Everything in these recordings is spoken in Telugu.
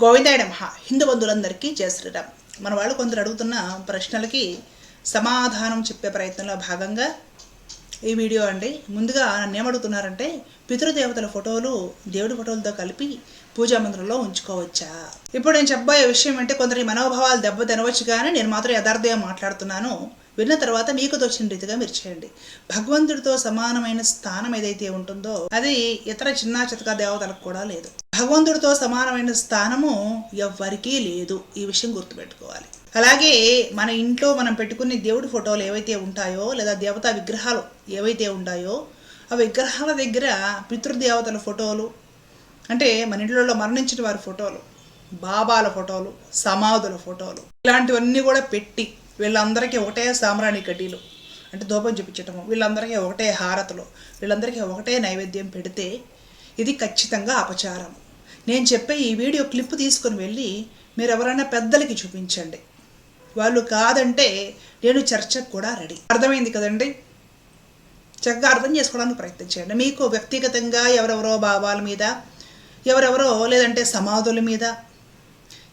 గోవిందాయడం నమ. హిందూ బంధువులందరికీ జయ శ్రీరామ్. మన వాళ్ళు కొందరు అడుగుతున్న ప్రశ్నలకి సమాధానం చెప్పే ప్రయత్నంలో భాగంగా ఈ వీడియో అండి. ముందుగా నన్ను ఏమడుగుతున్నారంటే పితృదేవతల ఫోటోలు దేవుడి ఫోటోలతో కలిపి పూజా మందిరంలో ఉంచుకోవచ్చా? ఇప్పుడు నేను చెప్పబోయే విషయం అంటే కొందరి మనోభావాలు దెబ్బ తినవచ్చు కానీ నేను మాత్రం యథార్థంగా మాట్లాడుతున్నాను. విన్న తర్వాత మీకు తోచిన రీతిగా మీరు చేయండి. భగవంతుడితో సమానమైన స్థానం ఏదైతే ఉంటుందో అది ఇతర చిన్న చితక దేవతలకు కూడా లేదు. భగవంతుడితో సమానమైన స్థానము ఎవ్వరికీ లేదు. ఈ విషయం గుర్తుపెట్టుకోవాలి. అలాగే మన ఇంట్లో మనం పెట్టుకునే దేవుడి ఫోటోలు ఏవైతే ఉంటాయో లేదా దేవతా విగ్రహాలు ఏవైతే ఉంటాయో ఆ విగ్రహాల దగ్గర పితృదేవతల ఫోటోలు అంటే మన ఇంట్లో మరణించిన వారి ఫోటోలు బాబాల ఫోటోలు సమాధుల ఫోటోలు ఇలాంటివన్నీ కూడా పెట్టి వీళ్ళందరికీ ఒకటే సామ్రాణి కడ్డీలు అంటే ధూపం చూపించటము వీళ్ళందరికీ ఒకటే హారతులు వీళ్ళందరికీ ఒకటే నైవేద్యం పెడితే ఇది ఖచ్చితంగా అపచారం నేను చెప్పే ఈ వీడియో క్లిప్ తీసుకొని వెళ్ళి మీరు ఎవరైనా పెద్దలకి చూపించండి. వాళ్ళు కాదంటే నేను చర్చకు కూడా రెడీ. అర్థమైంది కదండి? చక్కగా అర్థం చేసుకోవడానికి ప్రయత్నం చేయండి. మీకు వ్యక్తిగతంగా ఎవరెవరో భావాల మీద ఎవరెవరో లేదంటే సమాధుల మీద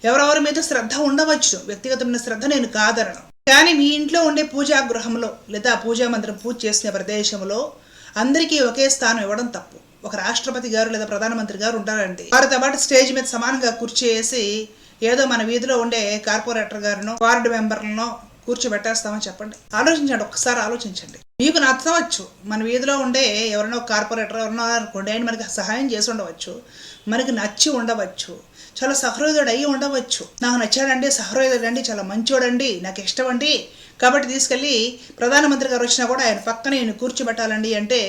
ఎవరెవరి మీద శ్రద్ధ ఉండవచ్చు. వ్యక్తిగతమైన శ్రద్ధ నేను కాదనను. కానీ మీ ఇంట్లో ఉండే పూజా గృహంలో లేదా పూజా మందిరం పూజ చేసిన ప్రదేశంలో అందరికీ ఒకే స్థానం ఇవ్వడం తప్పు. ఒక రాష్ట్రపతి గారు లేదా ప్రధానమంత్రి గారు ఉంటారండి. వారితో పాటు స్టేజ్ మీద సమానంగా కుర్చీ ఏదో మన వీధిలో ఉండే కార్పొరేటర్ గారినో వార్డు మెంబర్లను కూర్చోబెట్టేస్తామని చెప్పండి. ఆలోచించండి ఒక్కసారి ఆలోచించండి. మీకు నచ్చవచ్చు మన వీధిలో ఉండే ఎవరైనా కార్పొరేటర్ ఎవరినో అనుకోండి ఆయన మనకి సహాయం చేసి ఉండవచ్చు మనకి నచ్చి ఉండవచ్చు చాలా సహృదయుడు అయ్యి ఉండవచ్చు. నాకు నచ్చాడండి సహృదయుడు అండి చాలా మంచోడండి నాకు ఇష్టం అండి కాబట్టి తీసుకెళ్ళి ప్రధానమంత్రి గారు వచ్చినా కూడా ఆయన పక్కన ఈయన కూర్చోబెట్టాలండి అంటే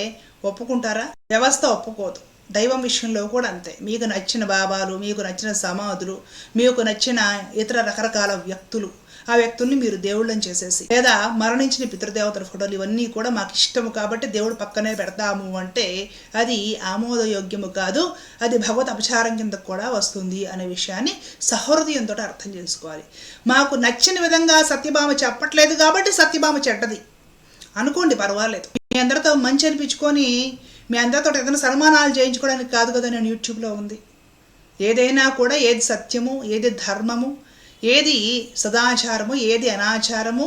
ఒప్పుకుంటారా? వ్యవస్థ ఒప్పుకోదు. దైవం విషయంలో కూడా అంతే. మీకు నచ్చిన బాబాలు మీకు నచ్చిన సమాధులు మీకు నచ్చిన ఇతర రకరకాల వ్యక్తులు ఆ వ్యక్తుల్ని మీరు దేవుళ్ళని చేసేసి లేదా మరణించిన పితృదేవతల ఫోటోలు ఇవన్నీ కూడా మాకు ఇష్టము కాబట్టి దేవుడు పక్కనే పెడతాము అంటే అది ఆమోదయోగ్యము కాదు. అది భగవత్ అపచారం కింద కూడా వస్తుంది అనే విషయాన్ని సహృదయంతో అర్థం చేసుకోవాలి. మాకు నచ్చిన విధంగా సత్యభామ చెప్పట్లేదు కాబట్టి సత్యభామ చెడ్డది. అనుకోండి పర్వాలేదు. మీ అందరితో మంచి అనిపించుకొని మీ అందరితో ఏదైనా సన్మానాలు చేయించుకోవడానికి కాదు కదా నేను యూట్యూబ్లో ఉంది. ఏదైనా కూడా ఏది సత్యము ఏది ధర్మము ఏది సదాచారము ఏది అనాచారము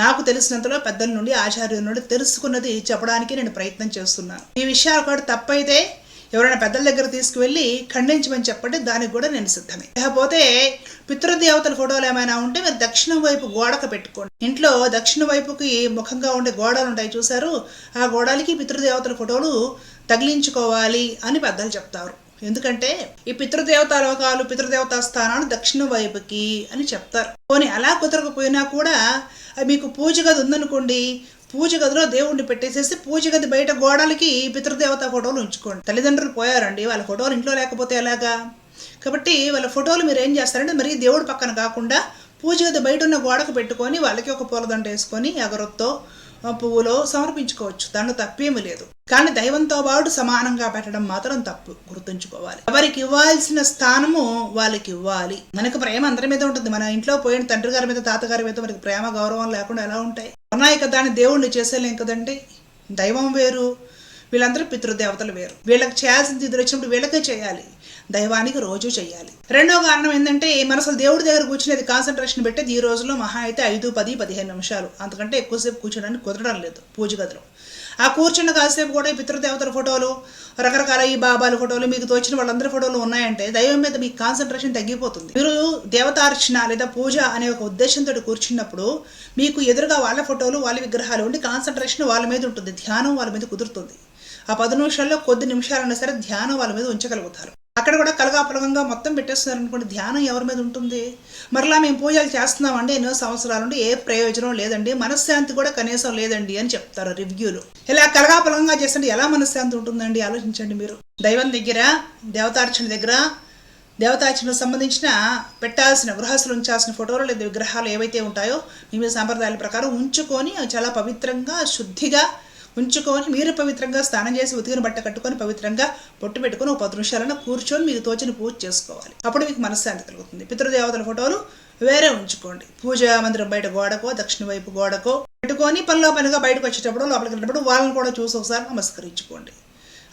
నాకు తెలిసినంతలో పెద్దల నుండి ఆచార్యుల నుండి తెలుసుకున్నది చెప్పడానికి నేను ప్రయత్నం చేస్తున్నాను. ఈ విషయాలు కూడా తప్పైతే ఎవరైనా పెద్దల దగ్గర తీసుకువెళ్ళి ఖండించమని చెప్పండి దానికి కూడా నేను సిద్ధమే. లేకపోతే పితృదేవతల ఫోటోలు ఏమైనా ఉంటే మీరు దక్షిణం వైపు గోడకు పెట్టుకోండి. ఇంట్లో దక్షిణ వైపుకి ముఖంగా ఉండే గోడలు ఉంటాయి చూసారు ఆ గోడలకి పితృదేవతల ఫోటోలు తగిలించుకోవాలి అని పెద్దలు చెప్తారు. ఎందుకంటే ఈ పితృదేవతా లోకాలు పితృదేవతా స్థానాలు దక్షిణ వైపుకి అని చెప్తారు. పోనీ అలా కుదరకపోయినా కూడా అది మీకు పూజ గది ఉందనుకోండి పూజ గదిలో దేవుణ్ణి పెట్టేసేసి పూజ గది బయట గోడలకి పితృదేవత ఫోటోలు ఉంచుకోండి. తల్లిదండ్రులు పోయారండి వాళ్ళ ఫోటోలు ఇంట్లో లేకపోతే ఎలాగా? కాబట్టి వాళ్ళ ఫోటోలు మీరు ఏం చేస్తారంటే మరి దేవుడి పక్కన కాకుండా పూజ గది బయట ఉన్న గోడకు పెట్టుకొని వాళ్ళకి ఒక పూలదండ వేసుకొని అగరొత్తో పువ్వులో సమర్పించుకోవచ్చు. దాంట్లో తప్పేమీ లేదు. కానీ దైవంతో పాటు సమానంగా పెట్టడం మాత్రం తప్పు. గుర్తుంచుకోవాలి. ఎవరికి ఇవ్వాల్సిన స్థానము వాళ్ళకి ఇవ్వాలి. మనకు ప్రేమ అందరి మీద ఉంటుంది. మన ఇంట్లో పోయిన తండ్రి గారి మీద తాతగారి మీద మనకి ప్రేమ గౌరవం లేకుండా ఎలా ఉంటాయి? ఉన్నాయి దాన్ని దేవుణ్ణి చేసేలేం కదండి? దైవం వేరు వీళ్ళందరూ పితృదేవతలు వేరు. వీళ్ళకి చేయాల్సింది ఎదురు వచ్చినప్పుడు వీళ్ళకే చేయాలి. దైవానికి రోజు చేయాలి రెండో కారణం ఏంటంటే మన అసలు దేవుడి దగ్గర కూర్చునేది కాన్సన్ట్రేషన్ పెట్టేది ఈ రోజుల్లో మహా అయితే ఐదు పది పదిహేను నిమిషాలు. అంతకంటే ఎక్కువసేపు కూర్చోడానికి కుదరడం లేదు పూజ గదిలో. ఆ కూర్చున్న కాసేపు కూడా ఈ పితృదేవతల ఫోటోలు రకరకాల ఈ బాబాల ఫోటోలు మీకు తోచిన వాళ్ళందరి ఫోటోలు ఉన్నాయంటే దైవం మీద మీకు కాన్సన్ట్రేషన్ తగ్గిపోతుంది. మీరు దేవతార్చన లేదా పూజ అనే ఒక ఉద్దేశంతో కూర్చున్నప్పుడు మీకు ఎదురుగా వాళ్ళ ఫోటోలు వాళ్ళ విగ్రహాలు ఉండి కాన్సన్ట్రేషన్ వాళ్ళ మీద ఉంటుంది ధ్యానం వాళ్ళ మీద కుదురుతుంది. ఆ పది నిమిషాల్లో కొద్ది నిమిషాలైనా సరే ధ్యానం వాళ్ళ మీద ఉంచగలుగుతారు. అక్కడ కూడా కలగాపలగంగా మొత్తం పెట్టేస్తున్నారనుకోండి ధ్యానం ఎవరి మీద ఉంటుంది? మరలా మేము పూజలు చేస్తున్నామండి ఎన్నో సంవత్సరాల నుండి ఏ ప్రయోజనం లేదండి మనశ్శాంతి కూడా కనీసం లేదండి అని చెప్తారు రివ్యూలు. ఇలా కలగాపలగంగా చేస్తుంటే ఎలా మనశ్శాంతి ఉంటుందండి? ఆలోచించండి మీరు. దైవం దగ్గర దేవతార్చన దగ్గర దేవతార్చనకు సంబంధించిన పెట్టాల్సిన గృహస్థులు ఉంచాల్సిన ఫోటోలు లేదా విగ్రహాలు ఏవైతే ఉంటాయో మీ సాంప్రదాయాల ప్రకారం ఉంచుకొని చాలా పవిత్రంగా శుద్ధిగా ఉంచుకొని మీరు పవిత్రంగా స్నానం చేసి ఉతికిన బట్ట కట్టుకొని పవిత్రంగా పొట్టు పెట్టుకొని ఒక పది నిమిషాలను కూర్చొని మీకు తోచిన పూజ చేసుకోవాలి. అప్పుడు మీకు మనశ్శాంతి కలుగుతుంది. పితృదేవతల ఫోటోలు వేరే ఉంచుకోండి. పూజా మందిరం బయట గోడకో దక్షిణ వైపు గోడకో పెట్టుకొని పనిలో పనిగా బయటకు వచ్చేటప్పుడు లోపలికి వెళ్ళినప్పుడు వాళ్ళని కూడా చూసి ఒకసారి నమస్కరించుకోండి.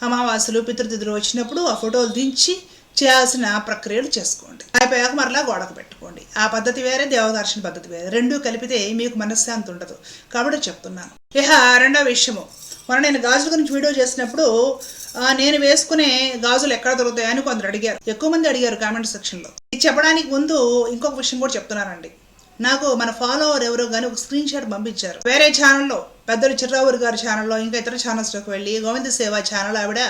అమావాసులు పితృతిథులు వచ్చినప్పుడు ఆ ఫోటోలు దించి చేయాల్సిన ప్రక్రియలు చేసుకోండి. అయిపోయాక మరలా గోడకు పెట్టుకోండి. ఆ పద్ధతి వేరే దేవదర్శన పద్ధతి వేరే. రెండూ కలిపితే మీకు మనశ్శాంతి ఉండదు. కాబట్టి చెప్తున్నాను. ఇహ రెండో విషయము. మొన్న నేను గాజుల గురించి వీడియో చేసినప్పుడు నేను వేసుకునే గాజులు ఎక్కడ దొరుకుతాయని కొందరు అడిగారు. ఎక్కువ మంది అడిగారు కామెంట్ సెక్షన్లో ఇది చెప్పడానికి ముందు ఇంకొక విషయం కూడా చెప్తున్నానండి. నాకు మన ఫాలోవర్ ఎవరో కానీ ఒక స్క్రీన్ షాట్ పంపించారు. వేరే ఛానల్లో పెద్దలు చిర్రావూరి గారి ఛానల్లో ఇంకా ఇతర ఛానల్స్లోకి వెళ్ళి గోవింద సేవ ఛానల్ ఆవిడ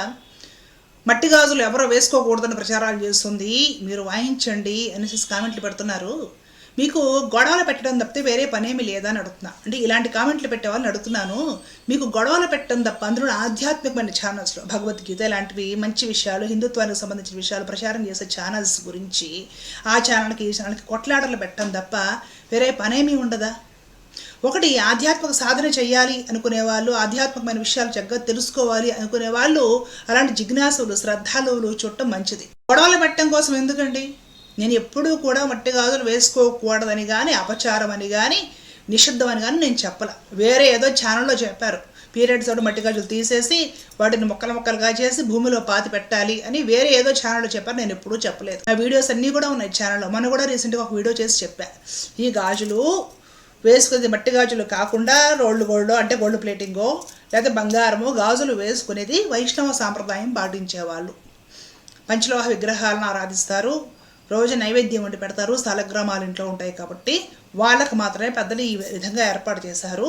మట్టి గాజులు ఎవరో వేసుకోకూడదని ప్రచారాలు చేస్తుంది? మీరు వాయించండి అనేసి కామెంట్లు పెడుతున్నారు. మీకు గొడవలు పెట్టడం తప్పితే వేరే పనేమి లేదా అని అడుగుతున్నా. అంటే ఇలాంటి కామెంట్లు పెట్టే వాళ్ళని అడుగుతున్నాను. మీకు గొడవలు పెట్టడం తప్ప అందులో ఆధ్యాత్మికమైన ఛానల్స్లో భగవద్గీత ఇలాంటివి మంచి విషయాలు హిందుత్వానికి సంబంధించిన విషయాలు ప్రచారం చేసే ఛానల్స్ గురించి ఆ ఛానల్కి ఈ ఛానల్కి కొట్లాటలు పెట్టడం తప్ప వేరే పనేమీ ఉండదా? ఒకటి ఆధ్యాత్మిక సాధన చేయాలి అనుకునే వాళ్ళు ఆధ్యాత్మికమైన విషయాలు చక్కగా తెలుసుకోవాలి అనుకునే వాళ్ళు అలాంటి జిజ్ఞాసులు శ్రద్ధాలువులు చూడటం మంచిది. గొడవలు పెట్టడం కోసం ఎందుకండి? నేను ఎప్పుడూ కూడా మట్టి గాజులు వేసుకోకూడదని కానీ అపచారం అని కానీ నిషిద్ధం అని కానీ నేను చెప్పాల. వేరే ఏదో ఛానల్లో చెప్పారు. పీరియడ్స్ తోటి మట్టి గాజులు తీసేసి వాటిని మొక్కలు ముక్కలుగా చేసి భూమిలో పాతి పెట్టాలి అని వేరే ఏదో ఛానల్లో చెప్పారు. నేను ఎప్పుడూ చెప్పలేదు. ఆ వీడియోస్ అన్నీ కూడా ఉన్నాయి ఛానల్లో. మనం కూడా రీసెంట్గా ఒక వీడియో చేసి చెప్పాను ఈ గాజులు వేసుకునేది మట్టి గాజులు కాకుండా రోడ్లు గోల్డ్ అంటే గోల్డ్ ప్లేటింగో లేకపోతే బంగారము గాజులు వేసుకునేది వైష్ణవ సాంప్రదాయం పాటించేవాళ్ళు. పంచలోహ విగ్రహాలను ఆరాధిస్తారు రోజు నైవేద్యం వండి పెడతారు స్థలగ్రామాలు ఇంట్లో ఉంటాయి కాబట్టి వాళ్ళకు మాత్రమే పెద్దలు ఈ విధంగా ఏర్పాటు చేశారు.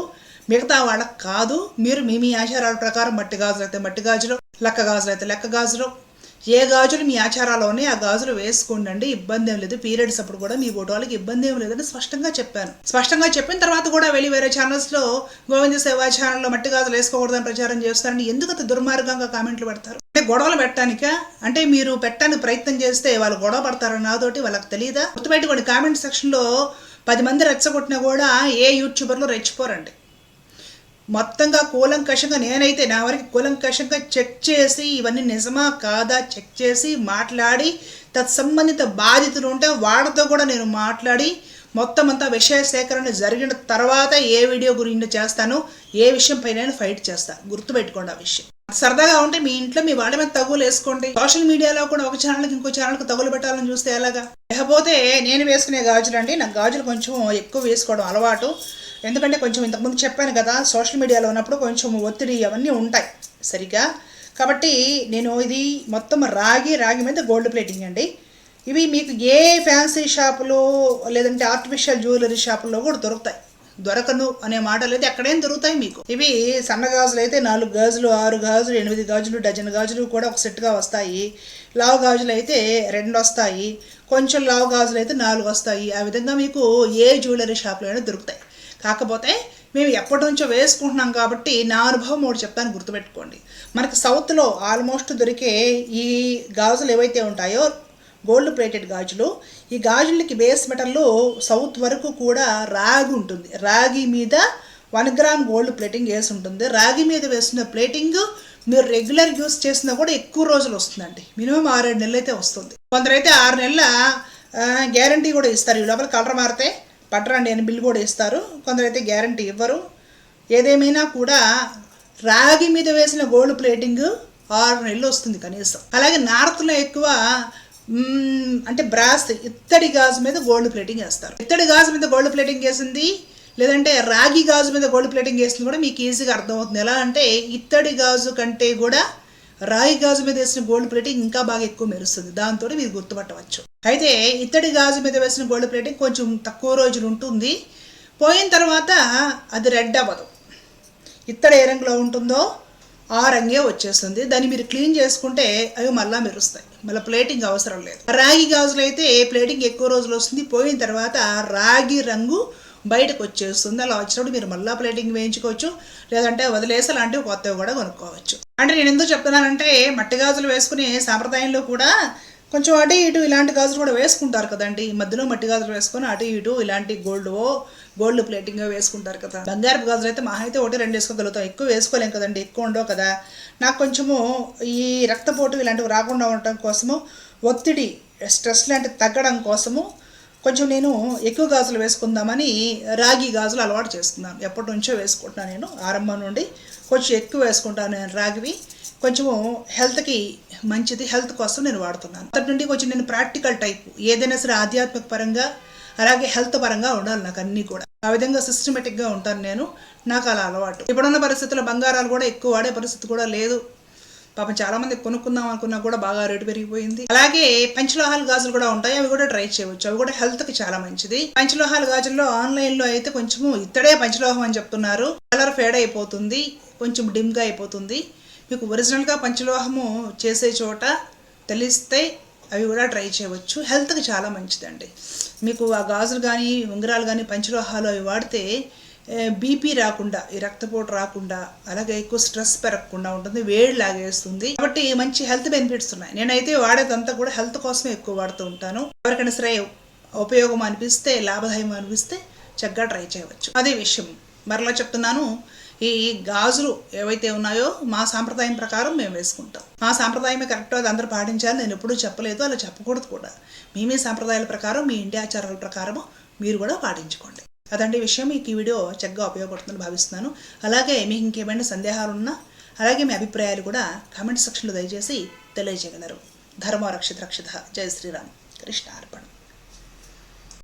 మిగతా వాళ్ళకి కాదు మీరు మీ మీ ఆచారాల ప్రకారం మట్టి గాజులు అయితే మట్టి గాజులు లెక్క గాజులు అయితే లెక్క గాజులు ఏ గాజులు మీ ఆచారాలోనే ఆ గాజులు వేసుకోండి ఇబ్బంది ఏం లేదు. పీరియడ్స్ అప్పుడు కూడా మీ ఓటు వాళ్ళకి ఇబ్బంది ఏం లేదని స్పష్టంగా చెప్పాను. స్పష్టంగా చెప్పిన తర్వాత కూడా వెళ్ళి వేరే ఛానల్స్లో గోవింద సేవా ఛానల్లో మట్టి గాజులు వేసుకోకూడదని ప్రచారం చేస్తారని ఎందుకు అంత దుర్మార్గంగా కామెంట్లు పెడతారు? అంటే గొడవలు పెట్టడానిక? అంటే మీరు పెట్టడానికి ప్రయత్నం చేస్తే వాళ్ళు గొడవ పడతారని నాతోటి వాళ్ళకి తెలియదా గుర్తుపెట్టుకోండి కామెంట్ సెక్షన్లో పది మంది రెచ్చగొట్టినా కూడా ఏ యూట్యూబర్లు రెచ్చిపోరండి. మొత్తంగా కూలంకషంగా నేనైతే నా వరకు కూలంకషంగా చెక్ చేసి ఇవన్నీ నిజమా కాదా చెక్ చేసి మాట్లాడి తత్సంబంధిత బాధితులు ఉంటే వాళ్ళతో కూడా నేను మాట్లాడి మొత్తం అంతా విషయ సేకరణ జరిగిన తర్వాత ఏ వీడియో గురించి చేస్తాను ఏ విషయం పైన ఫైట్ చేస్తాను గుర్తుపెట్టుకోండి ఆ విషయం. సరదాగా ఉంటే మీ ఇంట్లో మీ వాళ్ళ మీద తగులు వేసుకోండి. సోషల్ మీడియాలో కూడా ఒక ఛానల్కి ఇంకో ఛానల్కి తగులు పెట్టాలని చూస్తే ఎలాగా? లేకపోతే నేను వేసుకునే గాజులు అండి. నాకు గాజులు కొంచెం ఎక్కువ వేసుకోవడం అలవాటు. ఎందుకంటే కొంచెం ఇంతకుముందు చెప్పాను కదా సోషల్ మీడియాలో ఉన్నప్పుడు కొంచెం ఒత్తిడి అవన్నీ ఉంటాయి సరిగా కాబట్టి నేను ఇది మొత్తం రాగి రాగి మీద గోల్డ్ ప్లేటింగ్ అండి. ఇవి మీకు ఏ ఫ్యాన్సీ షాపులో లేదంటే ఆర్టిఫిషియల్ జ్యువెలరీ షాపుల్లో కూడా దొరుకుతాయి. దొరకను అనే మాట లేదు ఎక్కడేం దొరుకుతాయి మీకు. ఇవి సన్న గాజులు అయితే నాలుగు గాజులు ఆరు గాజులు ఎనిమిది గాజులు డజన్ గాజులు కూడా ఒక సెట్గా వస్తాయి. లావు గాజులు అయితే రెండు వస్తాయి. కొంచెం లావు గాజులు అయితే నాలుగు వస్తాయి. ఆ విధంగా మీకు ఏ జ్యువెలరీ షాప్లో అయినా దొరుకుతాయి. కాకపోతే మేము ఎప్పటి నుంచో వేసుకుంటున్నాం కాబట్టి నా అనుభవం ఒకటి చెప్తాను గుర్తుపెట్టుకోండి. మనకి సౌత్లో ఆల్మోస్ట్ దొరికే ఈ గాజులు ఏవైతే ఉంటాయో గోల్డ్ ప్లేటెడ్ గాజులు ఈ గాజులకి బేస్ మెటల్లో సౌత్ వరకు కూడా రాగి ఉంటుంది. రాగి మీద వన్ గ్రామ్ గోల్డ్ ప్లేటింగ్ వేసి ఉంటుంది. రాగి మీద వేసిన ప్లేటింగ్ మీరు రెగ్యులర్ యూస్ చేసినా కూడా ఎక్కువ రోజులు వస్తుందండి. మినిమం ఆరేడు నెలలు అయితే వస్తుంది. కొందరైతే ఆరు నెలల గ్యారంటీ కూడా ఇస్తారు. ఈ లోపల కలర్ మారితే పట్టరండి అని బిల్ కూడా ఇస్తారు. కొందరైతే గ్యారంటీ ఇవ్వరు. ఏదేమైనా కూడా రాగి మీద వేసిన గోల్డ్ ప్లేటింగ్ ఆరు నెలలు వస్తుంది కనీసం. అలాగే నార్త్లో ఎక్కువ అంటే బ్రాస్ ఇత్తడి గాజు మీద గోల్డ్ ప్లేటింగ్ వేస్తారు. ఇత్తడి గాజు మీద గోల్డ్ ప్లేటింగ్ వేసింది లేదంటే రాగి గాజు మీద గోల్డ్ ప్లేటింగ్ వేసింది కూడా మీకు ఈజీగా అర్థమవుతుంది. ఎలా అంటే ఇత్తడి గాజు కంటే కూడా రాగి గాజు మీద వేసిన గోల్డ్ ప్లేటింగ్ ఇంకా బాగా ఎక్కువ మెరుస్తుంది. దాంతో మీరు గుర్తుపట్టవచ్చు. అయితే ఇత్తడి గాజు మీద వేసిన గోల్డ్ ప్లేటింగ్ కొంచెం తక్కువ రోజులు ఉంటుంది. పోయిన తర్వాత అది రెడ్ అవ్వదు. ఇత్తడి ఏ రంగులో ఉంటుందో ఆ రంగే వచ్చేస్తుంది. దాన్ని మీరు క్లీన్ చేసుకుంటే అవి మళ్ళీ మెరుస్తాయి. మళ్ళీ ప్లేటింగ్ అవసరం లేదు. రాగి గాజులు అయితే ప్లేటింగ్ ఎక్కువ రోజులు వస్తుంది. పోయిన తర్వాత రాగి రంగు బయటకు వచ్చేస్తుంది అలా వచ్చినప్పుడు మీరు మళ్ళా ప్లేటింగ్ వేయించుకోవచ్చు లేదంటే వదిలేసి లాంటివి కొత్తవి కూడా కొనుక్కోవచ్చు. అంటే నేను ఎందుకు చెప్తున్నానంటే మట్టి గాజులు వేసుకునే సాంప్రదాయంలో కూడా కొంచెం అటు ఇటు ఇలాంటి గాజులు కూడా వేసుకుంటారు కదండి. ఈ మధ్యలో మట్టి గాజులు వేసుకొని అటు ఇటు ఇలాంటి గోల్డ్ గోల్డ్ ప్లేటింగ్ వేసుకుంటారు కదా. బంగారపు గాజులు అయితే మహా అయితే ఒకటి రెండు వేసుకోగలుగుతాం. ఎక్కువ వేసుకోలేం కదండి. ఎక్కువ ఉండవు కదా. నాకు కొంచెము ఈ రక్తపోటు ఇలాంటివి రాకుండా ఉండటం కోసము ఒత్తిడి స్ట్రెస్ లాంటివి తగ్గడం కోసము కొంచెం నేను ఎక్కువ గాజులు వేసుకుందామని రాగి గాజులు అలవాటు చేసుకున్నాను ఎప్పటి నుంచో వేసుకుంటున్నాను నేను ఆరంభం నుండి కొంచెం ఎక్కువ వేసుకుంటాను నేను రాగివి. కొంచెము హెల్త్కి మంచిది హెల్త్ కోసం నేను వాడుతున్నాను. అంతటి నుండి కొంచెం నేను ప్రాక్టికల్ టైప్ ఏదైనా సరే ఆధ్యాత్మిక పరంగా అలాగే హెల్త్ పరంగా ఉండాలి నాకు అన్నీ కూడా. ఆ విధంగా సిస్టమేటిక్గా ఉంటాను నేను. నాకు అలా అలవాటు. ఇప్పుడున్న పరిస్థితుల్లో బంగారాలు కూడా ఎక్కువ వాడే పరిస్థితి కూడా లేదు. పాపం చాలా మంది కొనుక్కుందాం అనుకున్నా కూడా బాగా రేటు పెరిగిపోయింది. అలాగే పంచలోహాల గాజులు కూడా ఉంటాయి అవి కూడా ట్రై చేయవచ్చు. అవి కూడా హెల్త్కి చాలా మంచిది. పంచలోహాల గాజుల్లో ఆన్లైన్లో అయితే కొంచెము ఇత్తడే పంచలోహం అని చెప్తున్నారు. కలర్ ఫేడ్ అయిపోతుంది కొంచెం డిమ్గా అయిపోతుంది. మీకు ఒరిజినల్గా పంచలోహము చేసే చోట తెలిస్తే అవి కూడా ట్రై చేయవచ్చు. హెల్త్కి చాలా మంచిదండి. మీకు ఆ గాజులు కానీ ఉంగరాలు కానీ పంచలోహాలు అవి వాడితే బీపీ రాకుండా ఈ రక్తపోటు రాకుండా అలాగే ఎక్కువ స్ట్రెస్ పెరగకుండా ఉంటుంది వేడి లాగేస్తుంది. కాబట్టి మంచి హెల్త్ బెనిఫిట్స్ ఉన్నాయి. నేనైతే వాడేదంతా కూడా హెల్త్ కోసమే ఎక్కువ వాడుతూ ఉంటాను. ఎవరికైనా సరే ఉపయోగం అనిపిస్తే లాభదాయం అనిపిస్తే చక్కగా ట్రై చేయవచ్చు. అదే విషయం. మరలా చెప్తున్నాను ఈ గాజులు ఏవైతే ఉన్నాయో మా సాంప్రదాయం ప్రకారం మేము వేసుకుంటాం. మా సాంప్రదాయమే కరెక్ట్ అది అందరూ పాటించాలి నేను ఎప్పుడూ చెప్పలేదు అలా చెప్పకూడదు కూడా. మీ మీ సాంప్రదాయాల ప్రకారం మీ ఇంటి ఆచారాల ప్రకారము మీరు కూడా పాటించుకోండి. అదండి విషయం. మీకు ఈ వీడియో చక్కగా ఉపయోగపడుతుందని భావిస్తున్నాను. అలాగే మీకు ఇంకేమైనా సందేహాలు ఉన్నా అలాగే మీ అభిప్రాయాలు కూడా కామెంట్ సెక్షన్లో దయచేసి తెలియజేయగలరు. ధర్మ రక్షిత రక్షిత జయ శ్రీరామ్. కృష్ణ అర్పణం